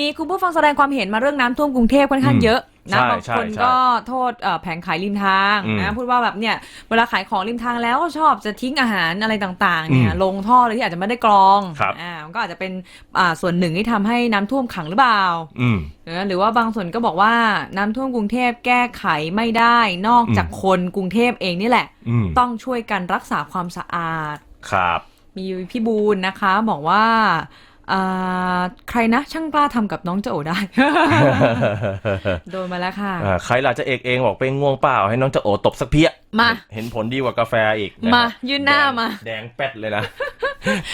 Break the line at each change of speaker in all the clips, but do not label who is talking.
มีคุณผู้ฟังแสดงความเห็นมาเรื่องน้ำท่วมกรุงเทพค่อนข้าง
อืม
เยอะนะ
ใช่
บาง
ใช่
คน
ใช่
ก็โทษเอ่อแผงขายริมทาง
อืม
นะพูดว่าแบบเนี่ยเวลาขายของริมทางแล้วก็ชอบจะทิ้งอาหารอะไรต่างๆเนี่ย
อืม
ลงท่อเลยที่อาจจะไม่ได้กรอง
ครับ
อ่ามันก็อาจจะเป็นอ่าส่วนหนึ่งที่ทำให้น้ำท่วมขังหรือเปล่า
อืม
นะหรือว่าบางส่วนก็บอกว่าน้ำท่วมกรุงเทพแก้ไขไม่ได้นอกจาก
อืม
คนกรุงเทพเองนี่แหละ
อืม
ต้องช่วยกันรักษาความสะอาด
ครับ
มีพี่บูลนะคะ บอกว่าอ่า ใครนะช่างกล้าทำกับน้องเจ้าโอได้ โดนมาแล้วค่ะ
อ่าใครล่ะจะเอกเองบอกเป็นง่วงเปล่า ให้น้องจะโอตบสักเพี้ย
มา
เห็นผลดีกว่ากาแฟอีกะ
มา
ฮะ
ยื่นหน้า
แดง
มา
แดงแป๊ดเลยนะ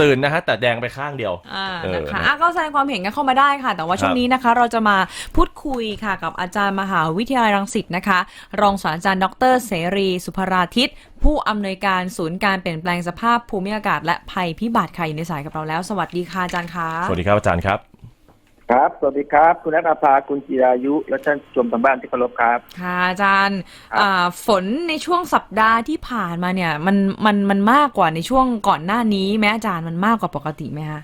ตื่นนะฮะแต่แดงไปข้างเดียว
อ่า
เออ
นะคะ
นะ
อะก็แสดงความเห็นกันเข้ามาได้ค่ะ แต่ว่าช่วงนี้นะคะ เราจะมาพูดคุยค่ะกับอาจารย์มหาวิทยาลัยรังสิตนะคะ รองศาสตราจารย์ดรเสรีสุภราทิตผู้อำนวยการศูนย์การเปลี่ยนแปลงสภาพภูมิอากาศและภัยพิบัติค่ะอยู่ในสายกับเราแล้ว สวัสดีค่ะอาจารย์คะ
สวัสดีครับอาจารย์ครับ
ครับ สวัสดีครับ คุณนัทภาคุณจิรายุ และท่านผู้ชมทางบ้านที่เคารพครับ
ค่ะอาจารย์
ครับ
อ่าฝนในช่วงสัปดาห์ที่ผ่านมาเนี่ย มันมันมันมากกว่าในช่วงก่อนหน้านี้ไหมอาจารย์มันมากกว่าปกติไหมคะ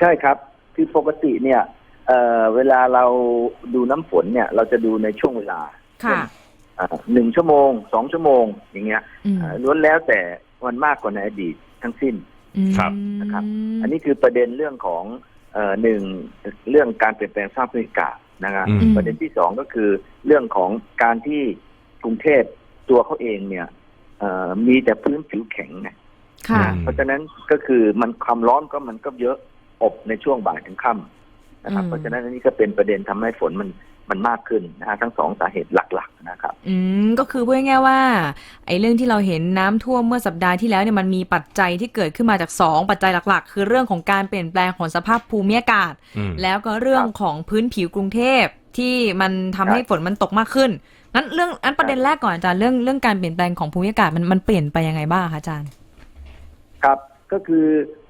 ใช่ครับ คือปกติเนี่ย เอ่อเวลาเราดูน้ำฝนเนี่ย เราจะดูในช่วงเวลา
ค่ะ
อ่าหนึ่งชั่วโมงสองชั่วโมงอย่างเงี้ย
อืม
อ่าล้วนแล้วแต่มันมากกว่าในอดีตทั้งสิ้น
ครับ
นะครับ อันนี้คือประเด็นเรื่องของเอ่อ หนึ่งเรื่องการเปลี่ยนแปลงสภาพภูมิอากาศนะครับ
อืม
ประเด็นที่สองก็คือเรื่องของการที่กรุงเทพตัวเขาเองเนี่ยเอ่อมีแต่พื้นผิวแข็งไง
ค่ะ
อืม
เพราะฉะนั้นก็คือมันความร้อนก็มันก็เยอะอบในช่วงบ่ายถึงค่ำนะครับ
อืม
เพราะฉะนั้นอันนี้ก็เป็นประเด็นทำให้ฝนมัน มันมากขึ้นนะฮะทั้งสองสาเหตุหลักๆนะครับ
อืมก็คือพูดง่ายๆว่าไอ้เรื่องที่เราเห็นน้ำท่วมเมื่อสัปดาห์ที่แล้วเนี่ยมันมีปัจจัยที่เกิดขึ้นมาจากสองปัจจัยหลัก ๆ คือเรื่องของการเปลี่ยนแปลงของสภาพภูมิอากาศ
อืม
แล้วก็เรื่องของพื้นผิวกรุงเทพที่มันทำให้ฝนมันตกมากขึ้นงั้นเรื่องอันประเด็นแรกก่อนอาจารย์เรื่องเรื่องการเปลี่ยนแปลงของภูมิอากาศมันมันเปลี่ยนไปยังไงบ้างคะอาจารย์
ครับ ก็คือ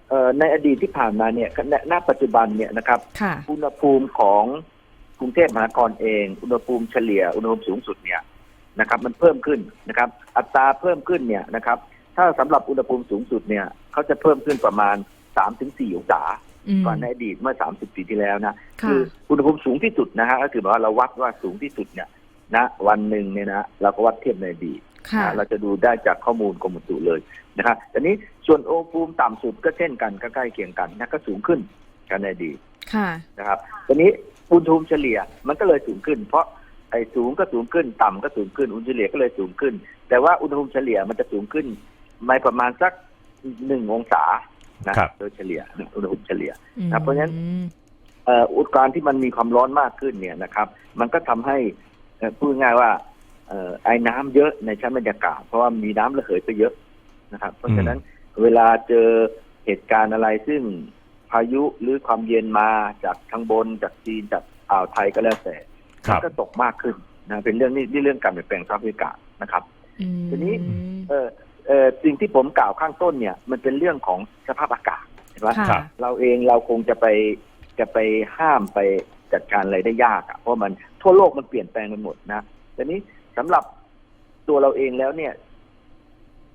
เอ่อในอดีตที่ผ่านมาเนี่ยณณปัจจุบันเนี่ยนะครับ
ค่ะ
อุณหภูมิของ กรุงเทพมหานครเอง อุณหภูมิเฉลี่ยอุณหภูมิสูงสุดเนี่ยนะครับ มันเพิ่มขึ้นนะครับ อัตราเพิ่มขึ้นเนี่ยนะครับ ถ้าสำหรับอุณหภูมิสูงสุดเนี่ยเขาจะเพิ่มขึ้นประมาณ3-4องศา
อืม
กว่าในอดีตเมื่อ30ปีที่แล้วนะ
ค่ะ
ออุณหภูมิสูงที่สุดนะฮะก็คือหมายว่าเราวัดว่าสูงที่สุดเนี่ยนะวันหนึ่งเนี่ยนะเราก็วัดเทียบในอดีต
ค่ะ
นะเราจะดูได้จากข้อมูลกรมอุตุเลยนะครับแต่นี้ส่วนอุณหภูมิต่ำสุดก็เช่นกันก็ใกล้เคียงกันนะก็สูงขึ้นกันในอดีต
ค่ะ
นะครับทีนี้ อุณหภูมิเฉลี่ยมันก็เลยสูงขึ้น เพราะไอ้สูงก็สูงขึ้น ต่ำก็สูงขึ้นอุณหภูมิเฉลี่ยก็เลยสูงขึ้น แต่ว่าอุณหภูมิเฉลี่ยมันจะสูงขึ้นไม่ประมาณสักหนึ่งองศานะครับโดยเฉลี่ยอุณหภูมิเฉลี่ยครับเพราะฉะนั้น
อืม
เอ่ออุดการที่มันมีความร้อนมากขึ้นเนี่ยนะครับ มันก็ทำให้เอ่อพูดง่ายๆว่าเอ่อไอ้น้ำเยอะในชั้นบรรยากาศ เพราะว่ามีน้ำระเหยไปเยอะนะครับ เพราะฉะนั้นเวลาเจอเหตุการณ์อะไรซึ่งพายุหรือความเย็นมาจากทางบนจากจีนจากอ่าวไทยก็แล้วแต่
ครั
มั
บ
ก็ตกมากขึ้นนะเป็นเรื่องนี้นี่เรื่องการเปลี่ยนแปลงสภาพอากาศนะครับ
อืม
ทีนี้ เออเออสิ่งที่ผมกล่าวข้างต้นเนี่ยมันเป็นเรื่องของสภาพอากาศใช่ไหม
ค่ะ
ครับ
เราเองเราคงจะไปจะไปห้ามไปจัดการอะไรได้ยากอะเพราะมันทั่วโลกมันเปลี่ยนแปลงไปหมดนะแต่นี้สำหรับตัวเราเองแล้วเนี่ย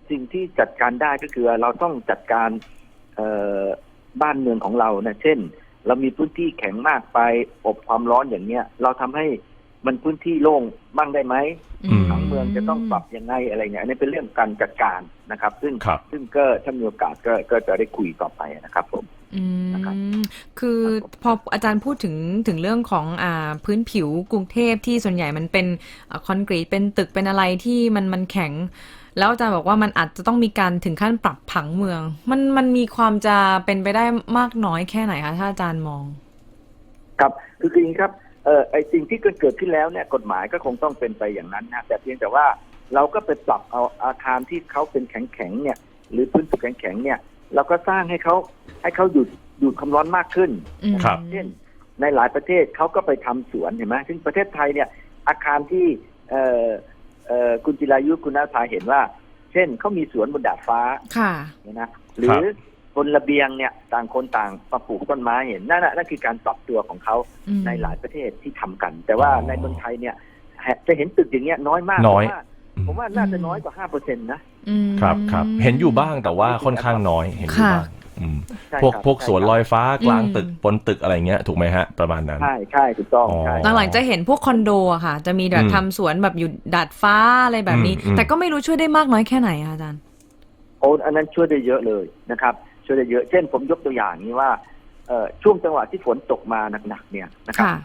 สิ่งที่จัดการได้ก็คือเราต้องจัดการ เอ่อ บ้านเมืองของเรานะเช่น เรามีพื้นที่แข็งมากไปอบความร้อนอย่างเนี้ย เราทำให้มันพื้นที่โล่งบ้างได้ไหม
อืม
ผังเมืองจะต้องปรับยังไงอะไรเนี่ยอันนี้เป็นเรื่องการจัดการนะครับ ซึ่ง
ครับ
ซึ่งก็ถ้ามีโอกาสก็ก็จะได้คุยต่อไปนะครับผม
อื
นะครับ
มคือ
ครับผม
พออาจารย์พูดถึงถึงเรื่องของอ่าพื้นผิวกรุงเทพที่ส่วนใหญ่มันเป็นอาคอนกรีตเป็นตึกเป็นอะไรที่มันมันแข็ง แล้วอาจารย์บอกว่ามันอาจจะต้องมีการถึงขั้นปรับผังเมือง มันมันมีความจะเป็นไปได้มากน้อยแค่ไหนคะถ้าอาจารย์มอง
ครับคือคืออย่างนี้ครับเอ่อไอสิ่งที่เกิดเกิดขึ้นแล้วเนี่ยกฎหมายก็คงต้องเป็นไปอย่างนั้นนะแต่เพียงแต่ว่าเราก็ไปปรับเอาอาคารที่เขาเป็นแข็งแข็งๆเนี่ย หรือพื้นผิวแข็งแข็งๆเนี่ย เราก็สร้างให้เขาให้เขาหยุดหยุดความร้อนมากขึ้น
อืม
ครับ
เช่นในหลายประเทศเขาก็ไปทำสวนเห็นไหมซึ่งประเทศไทยเนี่ยอาคารที่เอ่อเอ่อคุณจิรายุคุณนาภาเห็นว่า เช่นเขามีสวนบนดาดฟ้า
ค่ะ
เนี่ยนะหรือบนระเบียงเนี่ยต่างคนต่างมาปลูกต้นไม้เห็นนั่นน่ะนั่นคือการปรับตัวของเขา
อืม
ในหลายประเทศที่ทำกัน แต่ว่า
อ๋อ
ในเมืองไทยเนี่ยจะเห็นตึกอย่างเงี้ยน้อยมาก
น้อย
ผมว่าผมว่าน่าจะน้อยกว่าห้าเปอร์เซ็นต์นะ
อืม
ครับครับเห็นอยู่บ้างแต่ว่าค่อนข้างน้อยเห็นอยู่บ้าง อืม
ใช่
พวก
ครับ
พวกสวนลอยฟ้ากลาง
อืม
ตึกบนตึกอะไรเงี้ยถูกไหมฮะ ประมาณนั้น
ใช่ใช่ถูกต้อง
อ๋อ
ใช่
หลังๆจะเห็นพวกคอนโดอะค่ะ จะมีแบบ
อืม
ทำสวนแบบอยู่ดาดฟ้าอะไรแบบนี้
อืมอืม
แต่ก็ไม่รู้ช่วยได้มากน้อยแค่ไหนอะอาจารย์
โอ้อันนั้นช่วยได้เยอะเลยนะครับ ช่วยได้เยอะ เช่นผมยกตัวอย่างนี้ว่าเอ่อช่วงจังหวะที่ฝนตกมาหนักๆเนี่ยนะครับ
ค่ะ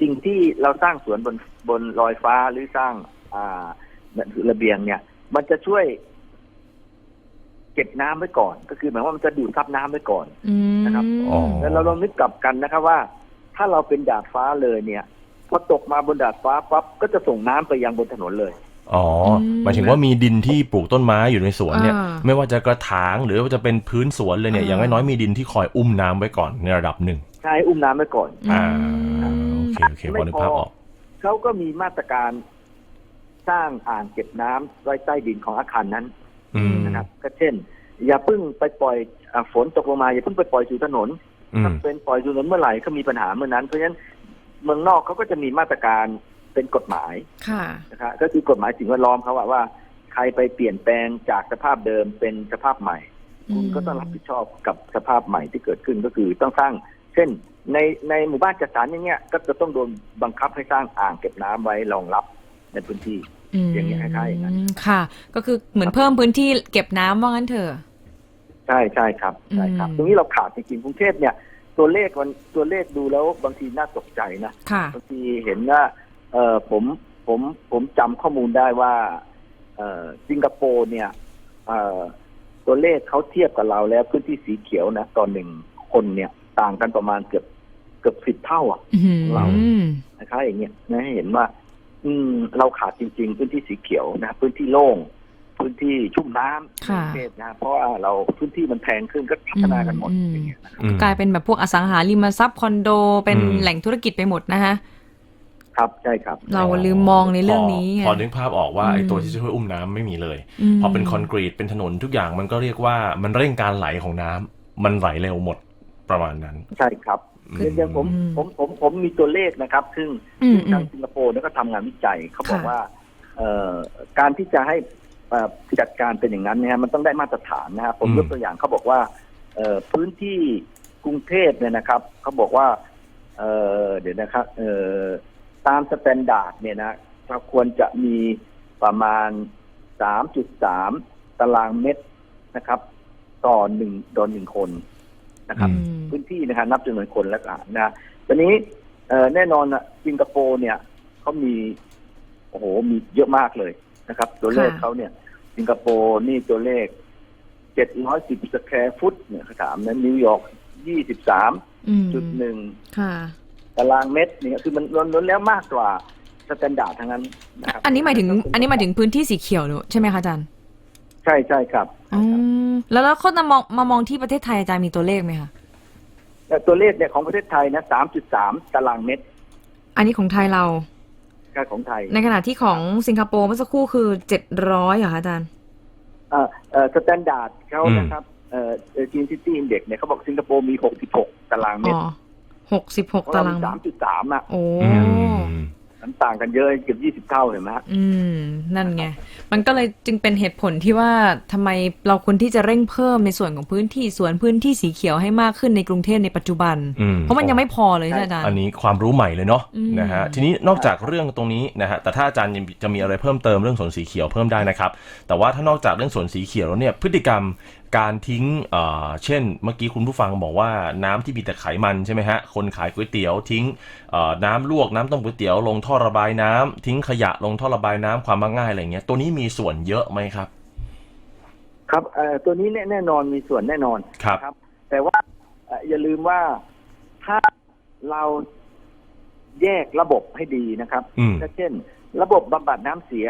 สิ่งที่เราสร้างสวนบนบนลอยฟ้าหรือสร้างอ่าระเบียงเนี่ย มันจะช่วย เก็บน้ำไว้ก่อน ก็คือหมายว่ามันจะดูดซับน้ำไว้ก่อน
อืม
นะครับ
อ๋อ
แล้วเราลองนึกกลับกันนะครับว่า ถ้าเราเป็นดาดฟ้าเลยเนี่ยพอตกมาบนดาดฟ้าปั๊บก็จะส่งน้ำไปยังบนถนนเลย
อ๋ออ
ม
หมายถึงว่ามีดินที่ปลูกต้นไม้อยู่ในสวนเนี่ย
อ่า
ไม่ว่าจะกระถางหรือว่าจะเป็นพื้นสวนเลยเนี่ย
อ่า
อย่างน้อยๆมีดินที่คอยอุ้มน้ำไว้ก่อนในระดับหนึ่ง
ใช้อุ้มน้ำไว้ก่อน
อ่า
อืม
โอเคโอเคพ
ไม่
อนึก
พอ
ภาพออก
เขาก็มีมาตรการสร้างอ่างเก็บน้ำไว้ใต้ดินของอาคารนั้น
อืม
นะครับก็เช่น อย่าเพิ่งไปปล่อยอาฝนตกลงมาอย่าเพิ่งไปปล่อยสู่ถนน
อื
ถ้ามเป็นปล่อยสู่ถนนเมื่อไหร่ก็มีปัญหาเมื่อนั้นเพราะฉะนั้นเมืองนอกเขาก็จะมีมาตรการเป็นกฎหมาย
ค่ะ
นะครับก็คือกฎหมายสิ่งแวดล้อมเขาว่าว่า ใครไปเปลี่ยนแปลงจากสภาพเดิมเป็นสภาพใหม่คุณก็ต้องรับผิดชอบกับสภาพใหม่ที่เกิดขึ้นก็คือต้องสร้าง เช่น ในในหมู่บ้านจัดสรรอย่างเงี้ยก็จะต้องโดนบังคับให้สร้างอ่างเก็บน้ำไว้รองรับในพื้นที่ อย่างเงี้ยคล้ายๆอย่างนั้น
ค่ะ ก็คือเหมือนเพิ่มพื้นที่เก็บน้ำว่างั้นเถอะ
ใช่ใช่ครับใช่ครับ
อืม
ตรงนี้เราขาดจริงๆกรุงเทพเนี่ย ตัวเลขมันตัวเลขดูแล้วบางทีน่าตกใจนะ
ค่ะ
บางทีเห็นว่าเออผมผมผมจำข้อมูลได้ว่า เออสิงคโปร์เนี่ย เออตัวเลขเขาเทียบกับเราแล้วพื้นที่สีเขียวนะตอนหนึ่งคนเนี่ย ต่างกันประมาณเกือบเกือบสิบเท่าอะ
อืม
เรา
อืม
นะครับอย่างเงี้ยนะให้เห็นว่า อืม เราขาดจริง ๆ พื้นที่สีเขียวนะ พื้นที่โล่ง พื้นที่ชุ่มน้ำ
ค่ะ
ในประเทศนะ เพราะว่าเราพื้นที่มันแพงขึ้นก็พัฒนากันหมด
อืม
อย่างเงี้ยนะครับ
อืม
กลายเป็นแบบพวกอสังหาริมทรัพย์คอนโดเป็น
อืม
แหล่งธุรกิจไปหมดนะคะ
ครับใช่ครับ
เราลืมมองในเรื่องนี้
พ
ไง
อพอนึกภาพออกว่าไอ้
อืม
ตัวที่จะช่วยอุ้มน้ำไม่มีเลย
ม
พอเป็นคอนกรีตเป็นถนนทุกอย่างมันก็เรียกว่ามันเร่งการไหลของน้ำมันไหลเร็วหมดประมาณนั้น
ใช่ครับ
อืม
คืออย่างผมผมผมผมมีตัวเลขนะครับ ซึ่ง
อืม
ซึ่ง
อื
ทาง
ม
สิงคโปร์เนี่ยก็ทำงานวิจัยเขาบอก
ค่ะ
ว่าเอ่อการที่จะให้เอ่อจัดการเป็นอย่างนั้นเนี่ยฮะมันต้องได้มาตรฐานนะครับผม
อืม
ยกตัวอย่างเขาบอกว่าเอ่อพื้นที่กรุงเทพเนี่ยนะครับเขาบอกว่าเอ่อเดี๋ยวนะครับเอ่อตามสแตนดาร์ดเนี่ยนะเราควรจะมีประมาณ 3.3 ตารางเมตรนะครับ ต่อหนึ่งต่อหนึ่งคน นะครับ
อืม
พื้นที่นะครับนับจำนวนคนแล้วกันนะตอนนี้เอ่อแน่นอนนะสิงคโปร์เนี่ยเขามีโอ้โหมีเยอะมากเลยนะครับ ตัวเลข
ค่ะ
เขาเนี่ย สิงคโปร์นี่ตัวเลขเจ็ดร้อยสิบสแควร์ฟุตเนี่ยเขาถามนะนิวยอร์กยี่สิบสาม
อืม
จุดหนึ่ง
ค่ะ
ตารางเมตรเนี่ยคือมันล้วนๆแล้วมากกว่าสแตนดาร์ดทั้งนั้นนะครับ
อันนี้หมายถึง อันนี้หมายถึงพื้นที่สีเขียวหนูใช่ไหมคะอาจารย์
ใช่ใช่ครับ
อืมแล้วแล้วเขามามองมามองที่ประเทศไทยอาจารย์มีตัวเลขไหมคะ
แต่ตัวเลขเนี่ยของประเทศไทยนะสามจุดสามตารางเมตร
อันนี้ของไทยเรา
ค่าของไทย
ในขณะที่ของสิงคโปร์เมื่อสักครู่คือเจ็ดร้อยเหรอคะอาจารย์
เอ่อเอ่อสแตนดาร์ดเขา
อืม
นะครับเอ่อจีนซิตี้อินเด็กเนี่ยเขาบอกสิงคโปร์มีหกสิบหกตารางเม
อ๋
ต
อ
ร
หกสิบหก
ของ
ตา
เรา
ราง
สามจุดสามอะ
โอ้
อืม
มันต่างกันเยอะเกือบยี่สิบเท่าเห็นไหมฮะ
อืม นั่นไง มันก็เลยจึงเป็นเหตุผลที่ว่าทำไมเราควรที่จะเร่งเพิ่มในส่วนของพื้นที่สวนพื้นที่สีเขียวให้มากขึ้นในกรุงเทพในปัจจุบัน
อืม
เพราะมันยังไม่พอเลยใช่ไหมอาจารย์
อันนี้ความรู้ใหม่เลยเนาะ
อืม
นะฮะทีนี้นอกจากเรื่องตรงนี้นะฮะแต่ถ้าอาจารย์ยังจะมีอะไรเพิ่มเติมเรื่องสวนสีเขียวเพิ่มได้นะครับ แต่ว่าถ้านอกจากเรื่องสวนสีเขียวแล้วเนี่ยพฤติกรรม การทิ้งเอ่อเช่น เมื่อกี้คุณผู้ฟังบอกว่าน้ำที่มีแต่ไขมันใช่ไหมฮะ คนขายก๋วยเตี๋ยวทิ้งเอ่อน้ำลวกน้ำต้มก๋วยเตี๋ยวลงท่อระบายน้ำทิ้งขยะลงท่อระบายน้ำความมักง่ายอะไรเงี้ยตัวนี้มีส่วนเยอะไหมครับ
ครับเอ่อตัวนี้แน่แน่นอนมีส่วนแน่นอน
ครับ
นะครับแต่ว่าเอ่ออย่าลืมว่าถ้าเราแยกระบบให้ดีนะครับ
อืม
ก็เช่น ระบบบำบัดน้ำเสีย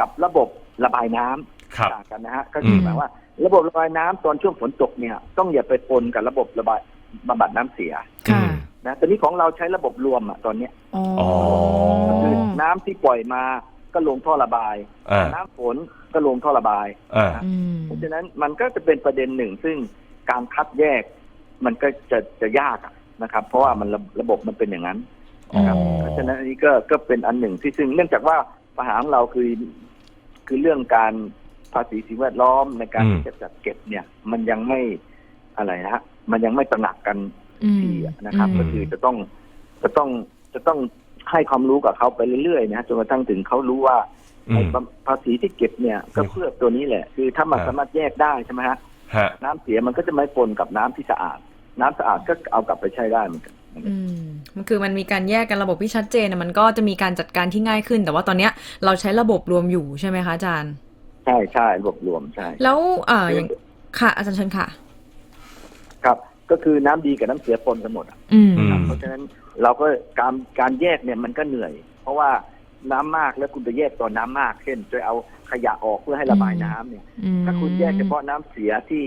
กับระบบระบายน้ำ
ครับ
ต่างกันนะฮะก็คือ
ม
หมายว่า ระบบระบายน้ำตอนช่วงฝนตกเนี่ยต้องอย่าไปปนกับระบบระบายบำบัดน้ำเสีย
ค่ะ
อืม
นะตอนนี้ของเราใช้ระบบรวมอะตอนเนี้ย
อ๋อ
อ๋อ
ก็คือน้ำที่ปล่อยมาก็ลงท่อระบาย
อ่า
น้ำฝนก็ลงท่อระบาย
อ่า
อืม
เพราะฉะนั้นมันก็จะเป็นประเด็นหนึ่งซึ่งการคัดแยก มันก็จะจะยากอะนะครับ เพราะว่ามันระระบบมันเป็นอย่างนั้น นะครับ
อ๋อ
เพราะฉะนั้นอันนี้ก็ก็เป็นอันหนึ่งที่ซึ่งเนื่องจากว่าปัญหาของเราคือ คือเรื่องการ ภาษีสิ่งแวดล้อมในการ
อืม
ที่จะจัดเก็บเนี่ย มันยังไม่อะไรนะฮะมันยังไม่ตระหนักกัน
อืม
ทีนะครับ
อืม
ก็คือจะต้องจะต้องจะต้องให้ความรู้กับเขาไปเรื่อยๆนะจนกระทั่งถึงเขารู้ว่า
อื
ไอ้
ม
ภาษีที่เก็บเนี่ยก็เพื่อตัวนี้แหละ คือถ้ามัน
ครับ
สามารถแยกได้ใช่ไหมฮะ
ฮะ
น้ำเสียมันก็จะไม่ปนกับน้ำที่สะอาด น้ำสะอาดก็เอากลับไปใช้ได้เหมือนกัน
อืมมันคือมันมีการแยกกันระบบที่ชัดเจนนะมันก็จะมีการจัดการที่ง่ายขึ้น แต่ว่าตอนเนี้ยเราใช้ระบบรวมอยู่ใช่ไหมคะอาจารย์
ใช่ใช่รวบรวมใช่
แล้วอ่าอย่างค่ะ อาจารย์เชิญค่ะ
ครับ ก็คือน้ำดีกับน้ำเสียปนกันหมดอะ
อืม
อืม
เพราะฉะนั้นเราก็การการแยกเนี่ยมันก็เหนื่อย เพราะว่าน้ำมากแล้วคุณไปแยกตอนน้ำมาก เช่นจะเอาขยะออกเพื่อให้ระบายน้ำเนี่ย
อืม
ถ้าคุณแยกเฉพาะน้ำเสียที่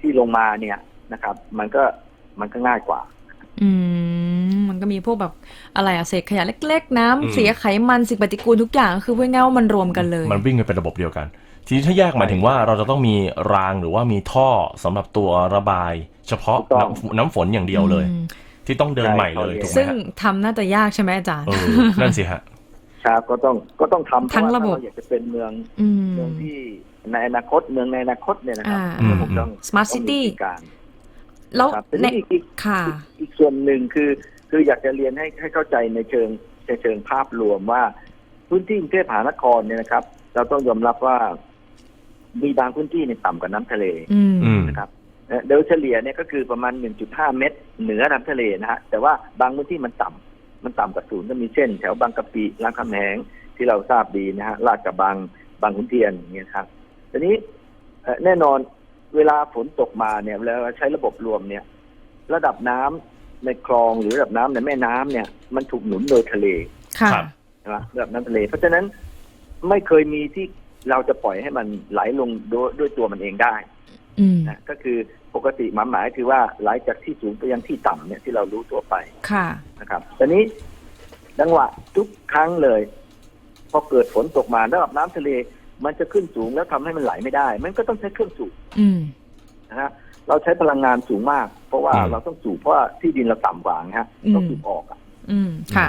ที่ลงมาเนี่ยนะครับ มันก็มันก็ง่ายกว่า
อืมมันก็มีพวกแบบอะไรอะเศษขยะเล็ก ๆ น้ำ
อืม
เสียไขมันสิ่งปฏิกูลทุกอย่างก็คือพูดง่ายๆว่ามันรวมกันเลย
มันวิ่งกันเป็นระบบเดียวกัน ทีนี้ถ้าแยกหมายถึงว่าเราจะต้องมีรางหรือว่ามีท่อสำหรับตัวระบาย เฉพาะ
ถูกต้อง
น้ำน้ำฝนอย่างเดียวเลย
อืม
ที่ต้องเดิน
ใช่
ใหม่เลย
เขาเรียก
ถูกไหม
ซึ่ง
ฮะ
ทำน่าจะยากใช่ไหมอาจารย์
เออนั่นสิฮะ
ครับก็ต้องก็ต้องทำเพ
ทั้ง
ราะว่า
ระบบ
ถ้าเราอยากจะเป็นเมือง
อืม
เมืองที่ในอนาคตเมืองในอนาคตเนี่ยนะครับ
อ่า
ก็คงต้อง
Smart
ต้องมี
City
วิธีการ
แล้ว
ครับแต่
ใน
นี่อีกอีก
ค่ะ
อีกส่วนหนึ่งคือคืออยากจะเรียนให้ให้เข้าใจในเชิงในเชิงภาพรวมว่า พื้นที่กรุงเทพมหานครเนี่ยนะครับ เราต้องยอมรับว่า มีบางพื้นที่เนี่ยต่ำกว่าน้ำทะเล
อืม
อืม
นะครับเอ่อโดยเฉลี่ยเนี่ยก็คือประมาณ 1.5 เมตร เหนือน้ำทะเลนะฮะแต่ว่าบางพื้นที่มันต่ำมันต่ำกว่าศูนย์ก็มีเช่น แถวบางกะปิรามคำแหงที่เราทราบดีนะฮะลาดกระบังบางขุนเทียนอย่างเงี้ยครับทีนี้เอ่อแน่นอนเวลาฝนตกมาเนี่ยเวลาเราใช้ระบบรวมเนี่ย ระดับน้ำในคลองหรือระดับน้ำในแม่น้ำเนี่ย มันถูกหนุนโดยทะเล
ค่ะ
ครับ
นะระดับน้ำทะเล เพราะฉะนั้นไม่เคยมีที่ เราจะปล่อยให้มันไหลลงโดยด้วยตัวมันเองได้
อืม
นะก็คือปกติหมายหมายคือว่าไหลจากที่สูงไปยังที่ต่ำเนี่ยที่เรารู้ตัวไป
ค่ะ
นะครับตอนนี้จังหวะทุกครั้งเลยพอเกิดฝนตกมาระดับน้ำทะเล มันจะขึ้นสูงแล้วทำให้มันไหลไม่ได้ มันก็ต้องใช้เครื่องสูบ
อืม
นะฮะเราใช้พลังงานสูงมาก เพราะว่า
อืม
เราต้องสูบเพราะว่าที่ดินเราต่ำกว่านะฮะ
อืม
ต้องสูบออกอะ
อืมค่ะ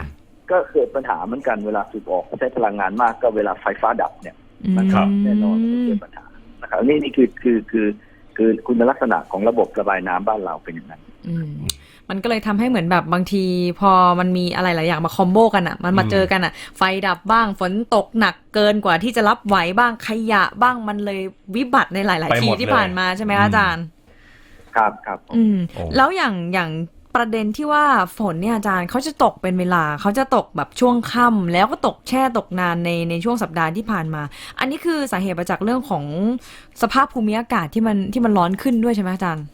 ก็เกิดปัญหาเหมือนกันเวลาสูบออกใช้พลังงานมากก็เวลาไฟฟ้าดับเนี่ย มัน
ครับ
แน่นอนมันก็เกิดปัญหานะครับนี่นี่คือคือคือคือคุณลักษณะของระบบระบายน้ำบ้านเราเป็นอย่างนั้น
อืมมันก็เลยทำให้เหมือนแบบบางทีพอมันมีอะไรหลายอย่างมาคอมโบกันอะ มันมา
อืม
เจอกันอะ ไฟดับบ้างฝนตกหนักเกินกว่าที่จะรับไหวบ้างขยะบ้างมันเลยวิบัติในหลาย
ไป
ๆที
หมด
ที่
เลย
ผ่านมาใช่ไหมคะอาจารย์
ครับครับ
อืม
โอ้
แล้วอย่างอย่าง ประเด็นที่ว่าฝนเนี่ยอาจารย์เขาจะตกเป็นเวลาเขาจะตกแบบช่วงค่ำแล้วก็ตกแช่ตกนานในในช่วงสัปดาห์ที่ผ่านมา อันนี้คือสาเหตุมาจากเรื่องของสภาพภูมิอากาศที่มันที่มันร้อนขึ้นด้วยใช่ไหมอาจารย์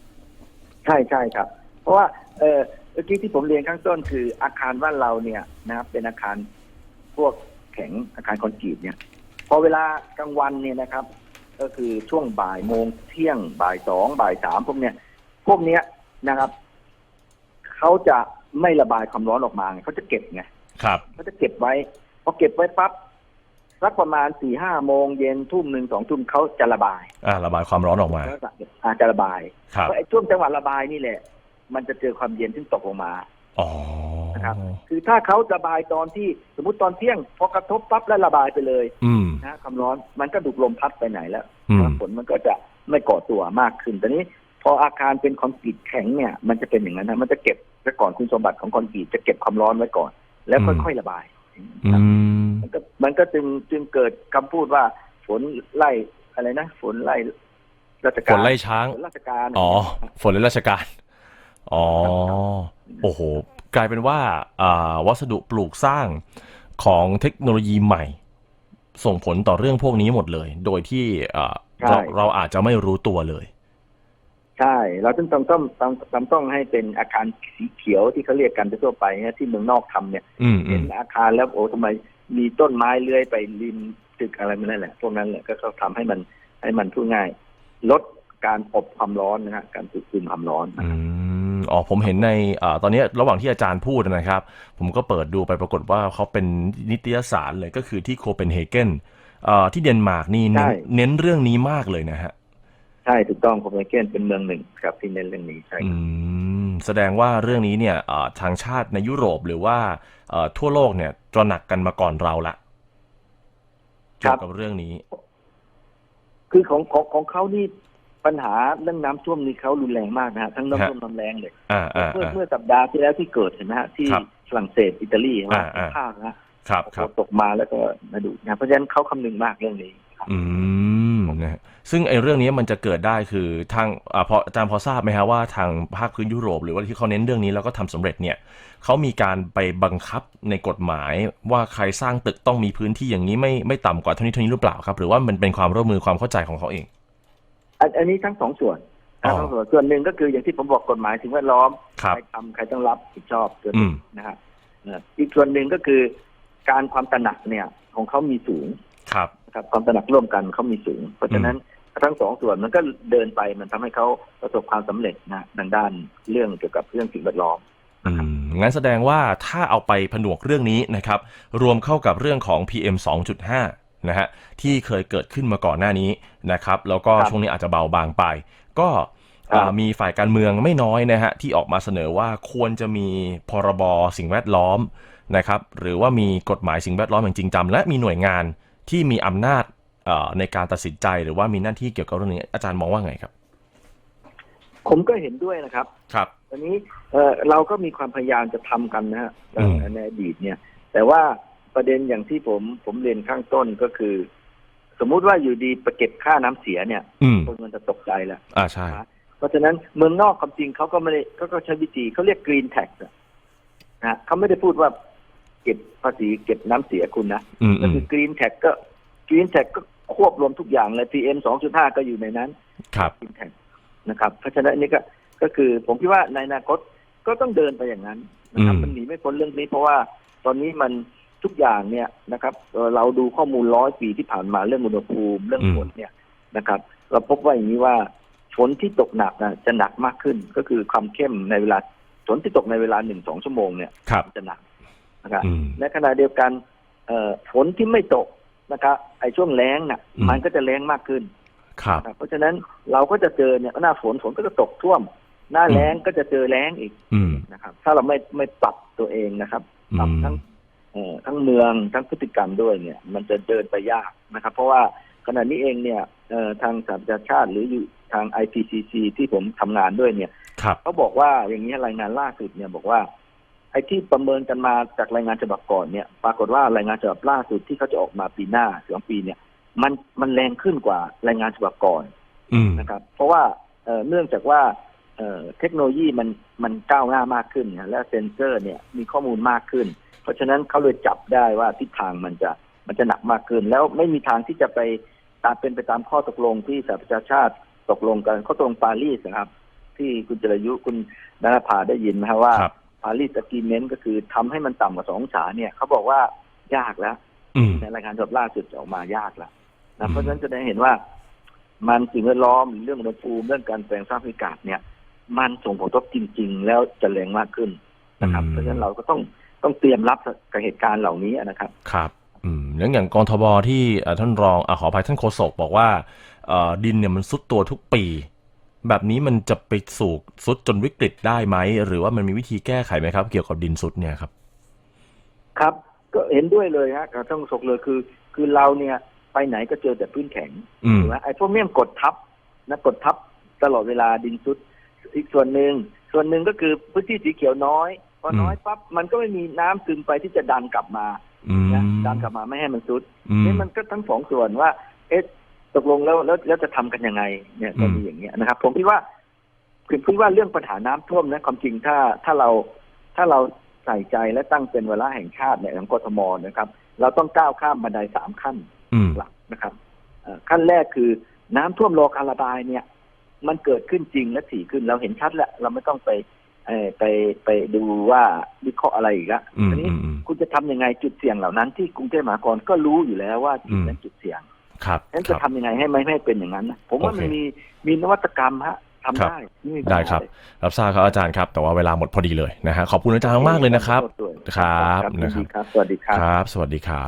ใช่ใช่ครับ เพราะว่าเออเมื่อกี้ที่ผมเรียนข้างต้นคืออาคารบ้านเราเนี่ยนะครับ เป็นอาคารพวกแข็งอาคารคอนกรีตเนี่ย พอเวลากลางวันเนี่ยนะครับ ก็คือช่วงบ่ายโมงเที่ยงบ่ายสองบ่ายสามพวกเนี้ยพวกเนี้ยนะครับ เขาจะไม่ระบายความร้อนออกมาไงเขาจะเก็บไง
ครับ
เขาจะเก็บไว้พอเก็บไว้ปั๊บสักประมาณสี่ห้าโมงเย็นทุ่มหนึ่งสองทุ่มเขาจะระบาย
อ่าระบายความร้อนออกมา
เขาจะอาจจะระบาย
ครับ
เพราะไอ้ช่วงจังหวะระบายนี่แหละ มันจะเจอความเย็นที่ตกลงมา
อ๋อ
นะครับ คือถ้าเขาระบายตอนที่สมมติตอนเที่ยงพอกระทบปั๊บแล้วระบายไปเลย
อืม
นะความร้อนมันก็ดูดลมพัดไปไหนแล้ว
อืม
ฝนมันก็จะไม่ก่อตัวมากขึ้นแต่นี้พออาคารเป็นคอนกรีตแข็งเนี่ย มันจะเป็นอย่างนั้นนะมันจะเก็บ ไว้ก่อนคุณสมบัติของคอนกรีตจะเก็บความร้อนไว้ก่อน แล้วค่อยๆระบาย
อื
ครับ
ม
มันก็มันก็จึงจึงเกิดคำพูดว่าฝนไล่อะไรนะฝนไล่ราช
ฝ
การ
นไล่ช้าง
ฝนราชการ
อ๋อ ฝนและราชการ อ๋อ โอ้โห กลายเป็นว่าอ่าวัสดุปลูกสร้างของเทคโนโลยีใหม่ ส่งผลต่อเรื่องพวกนี้หมดเลย โดยที่อ่าเราเราอาจจะไม่รู้ตัวเลย
ใช่ เราต้องต้องต้องต้องต้องต้องให้เป็นอาคารสีเขียวที่เขาเรียกกันทั่วไปเนี่ยที่เมืองนอกทำเนี่ย
อืมอื
เห็น
ม
อาคารแล้วโอ้ทำไมมีต้นไม้เลื้อยไปริมตึกอะไรมันนั่นแหละพวกนั้นแหละก็เขาทำให้มันให้มันพูดง่าย ลดการอบความร้อนนะฮะการสูดซึมความร้อนนะ
อื
ครับ
มอ๋อผมเห็นในอ่าตอนนี้ระหว่างที่อาจารย์พูดนะครับ ผมก็เปิดดูไปปรากฏว่าเขาเป็นนิตยสารเลยก็คือที่โคเปนเฮเกนอ่าที่เดนมาร์กนี่เน้นเน้นเรื่องนี้มากเลยนะฮะ
ใช่ถูกต้องโคเปนเฮเกนเป็นเมืองหนึ่งครับที่เน้นเรื่องนี้ใช่
อืมแสดงว่าเรื่องนี้เนี่ยอ่าทางชาติในยุโรปหรือว่าเอ่อทั่วโลกเนี่ยตระหนักกันมาก่อนเราละเกี่ยวกับเรื่องนี้
คือของของของเขานี่ปัญหาเรื่องน้ำท่วมนี่เขารุนแรงมากนะฮะทั้งน้ำท่วมน้ำแรงเลย
อ่าอ่า
เมื่อ
อ่า
เมื่อสัปดาห์ที่แล้วที่เกิดเห็นไหมฮะที่
ครับ
ฝรั่งเศสอิตาลีเห็นไหม
อ่าอ่า
ภาคนะครับ
ครับ
ตกมาแล้วก็มาดูนะเพราะฉะนั้นเขาคำนึงมากเรื่องนี้ครับ
อืม นะฮะซึ่งไอ้เรื่องนี้มันจะเกิดได้คือทางอ่าพออาจารย์พอทราบไหมฮะว่าทางภาคพื้นยุโรป หรือว่าที่เขาเน้นเรื่องนี้แล้วก็ทำสำเร็จเนี่ยเขามีการไปบังคับในกฎหมายว่าใครสร้างตึกต้องมีพื้นที่อย่างนี้ไม่ไม่ต่ำกว่าเท่านี้เท่านี้หรือเปล่าครับ หรือว่ามันเป็นความร่วมมือความเข้าใจของเขาเอง
อันอันนี้ทั้งสองส่วน
อ๋อ
ทั้งสองส่วนส่วนหนึ่งก็คืออย่างที่ผมบอกกฎหมายสิ่งแวดล้อม
ครับ
ใครทำใครต้องรับผิดชอบส่วน
อื
หนึ่
ม
งนะฮะเอ่ออีกส่วนหนึ่งก็คือการความตระหนักเนี่ยของเขามีสูง
ครับ
นะครับความตระหนักร่วมกันเขามีสูง เพราะฉะนั้นทั้งสองส่วนมันก็เดินไปมันทำให้เขาประสบความสำเร็จนะทางด้านเรื่องเกี่ยวกับเรื่องสิ่งแวดล้อม
อืมงั้นแสดงว่าถ้าเอาไปผนวกเรื่องนี้นะครับ รวมเข้ากับเรื่องของ PM 2.5 นะฮะที่เคยเกิดขึ้นมาก่อนหน้านี้นะครับ แล้วก็
ครับ
ช่วงนี้อาจจะเบาบางไป ก็อ่า
ครับ
มีฝ่ายการเมืองไม่น้อยนะฮะที่ออกมาเสนอว่าควรจะมีพรบสิ่งแวดล้อมนะครับ หรือว่ามีกฎหมายสิ่งแวดล้อมอย่างจริงจังและมีหน่วยงาน ที่มีอำนาจเอ่อในการตัดสินใจหรือว่ามีหน้าที่เกี่ยวกับเรื่องนี้ อาจารย์มองว่าไงครับ
ผมก็เห็นด้วยนะครับ
ครับ
ตอนนี้เอ่อเราก็มีความพยายามจะทำกันนะฮะ
อืม
ในอดีตเนี่ย แต่ว่าประเด็นอย่างที่ผมผมเรียนข้างต้นก็คือ สมมุติว่าอยู่ดีไปเก็บค่าน้ำเสียเนี่ย
อืม
คนมันจะตกใจแล้ว
อ่าใช่
เพราะฉะนั้นเมืองนอกความจริงเขาก็ไม่ได้เขาก็ใช้วิธีเขาเรียกกรีนแท็กนะเขาไม่ได้พูดว่าเก็บภาษีเก็บน้ำเสียคุณนะ
อืม
ก็
อืม
คือกรีนแท็กก็กรีนแท็กก็ควบรวมทุกอย่างเลย PM 2.5ก็อยู่ในนั้น
ครับ
กรีนแท็กนะครับ เพราะฉะนั้นอันนี้ก็ก็คือผมคิดว่าในอนาคตก็ต้องเดินไปอย่างนั้นนะครับ
อืม
มันหนีไม่พ้นเรื่องนี้เพราะว่าตอนนี้มันทุกอย่างเนี่ยนะครับเอ่อเราดูข้อมูลร้อยปีที่ผ่านมาเรื่องอุณหภูมิเรื่องฝนเนี่ยนะครับ เราพบว่าอย่างนี้ว่าฝนที่ตกหนักนะจะหนักมากขึ้น ก็คือความเข้มในเวลาฝนที่ตกในเวลาหนึ่งสองชั่วโมงเนี่ย
ครับ
จะหนัก นะครับ
อืม
ในขณะเดียวกันเอ่อฝนที่ไม่ตกนะครับไอ้ช่วงแล้งน่ะ
อืม
มันก็จะแล้งมากขึ้น
ครับ
นะครับเพราะฉะนั้นเราก็จะเจอเนี่ยหน้าฝนฝนก็จะตกท่วม หน้าแล้งก็จะเจอแล้งอีก
อืม
นะครับ ถ้าเราไม่ไม่ปรับตัวเองนะครับปรับทั้งเอ่อทั้งเมืองทั้งพฤติกรรมด้วยเนี่ย มันจะเดินไปยากนะครับ เพราะว่าขณะนี้เองเนี่ยเอ่อทางสหประชาชาติหรืออยู่ทาง IPCC ที่ผมทำงานด้วยเนี่ย
ครับ
เขาบอกว่าอย่างนี้รายงานล่าสุดเนี่ยบอกว่า ไอ้ที่ประเมินกันมาจากรายงานฉบับก่อนเนี่ย ปรากฏว่ารายงานฉบับล่าสุดที่เขาจะออกมาปีหน้าสองปีเนี่ย มันมันแรงขึ้นกว่ารายงานฉบับก่อน
อืม
นะครับ เพราะว่าเอ่อเนื่องจากว่าเอ่อเทคโนโลยีมันมันก้าวหน้ามากขึ้นนะและเซ็นเซอร์เนี่ยมีข้อมูลมากขึ้น เพราะฉะนั้นเขาเลยจับได้ว่าทิศทางมันจะมันจะหนักมากขึ้น แล้วไม่มีทางที่จะไปตามเป็นไปตามข้อตกลงที่สหประชาชาติตกลงกันข้อตกลงปารีสนะครับ ที่คุณจรยุคุณดนภาได้ยินไหมครับว่า
ครับ
ปารีส a ก r เมนต์ก็คือทำให้มันต่ำกว่าสององศาเนี่ยเขาบอกว่ายากแล้ว
อืม
ในรายงานฉบับล่าสุดออกมายากแล้ว
อื
นะ
ม
เพราะฉะนั้นจะได้เห็นว่า มันสิ่งแวดล้อมหรือเรื่องอุณหภูมิเรื่องการแปลงสภาพอากาศเนี่ย มันส่งผลกระทบจริง ๆ แล้วจะแรงมากขึ้นนะครับ เพราะฉะนั้นเราก็ต้องต้องเตรียมรับกับเหตุการณ์เหล่านี้นะครับ
ครับอืมอย่างอย่างกองทบที่เอ่อท่านรองอะขออภัยท่านโฆษกบอกว่าเอ่อดินเนี่ยมันซุดตัวทุกปี แบบนี้มันจะไปสู่ซุดจนวิกฤตได้ไหม หรือว่ามันมีวิธีแก้ไขไหมครับ เกี่ยวกับดินซุดเนี่ยครับ
ครับ ก็เห็นด้วยเลยฮะกับท่านสกเลยคือ คือเราเนี่ย ไปไหนก็เจอแต่พื้นแข็ง
อืม
ถูกไหมไอ้พวกเนี้ยมันกดทับนะกดทับตลอดเวลาดินซุดอีกส่วนหนึ่งส่วนหนึ่งก็คือพื้นที่สีเขียวน้อยพอน้อยปั๊บมันก็ไม่มีน้ำซึมไปที่จะดันกลับมา
อืม
นะดันกลับมาไม่ให้มันซุด
อืม
นี่มันก็ทั้งสองส่วนว่า เอ๊ะ ตกลงแล้วแล้วแล้วจะทำกันยังไงเนี่ยก็
อืม
มีอย่างเงี้ยนะครับ ผมคิดว่าคือคิดว่าเรื่องปัญหาน้ำท่วมนะความจริงถ้าถ้าเราถ้าเราใส่ใจและตั้งเป็นเวลาแห่งชาติเนี่ยของกทมนะครับ เราต้องก้าวข้ามบันไดสามขั้น
อืม
หลักนะครับเอ่อขั้นแรกคือน้ำท่วมรอการระบายเนี่ย มันเกิดขึ้นจริงและถี่ขึ้นเราเห็นชัดแล้ว เราไม่ต้องไปเอ่อไปไปดูว่าวิเคราะห์อะไรอีกละ
อืม
ทีนี้
อืมอืม
คุณจะทำยังไงจุดเสี่ยงเหล่านั้นที่กรุงเทพมหานครก็รู้อยู่แล้วว่าจุดนั้นจุดเสี่ยง
ครับ
นั้น
ค
จะ
รับ
ทำยังไงให้ไม่ให้เป็นอย่างนั้นนะผมว่า
โอเค
มันมีมีนวัตกรรมฮะทำ
ครับ
ได้ม่มีปัญหา
ได้ครับ
เลย
รับทราบครับอาจารย์ครับ แต่ว่าเวลาหมดพอดีเลยนะฮะขอบคุณอาจารย์มากๆเลยนะครับ
ด้วย
ครับ
ครับ
นะครับ
ยิดีครับสวัสดีครับ
ครับ สวัสดีครับ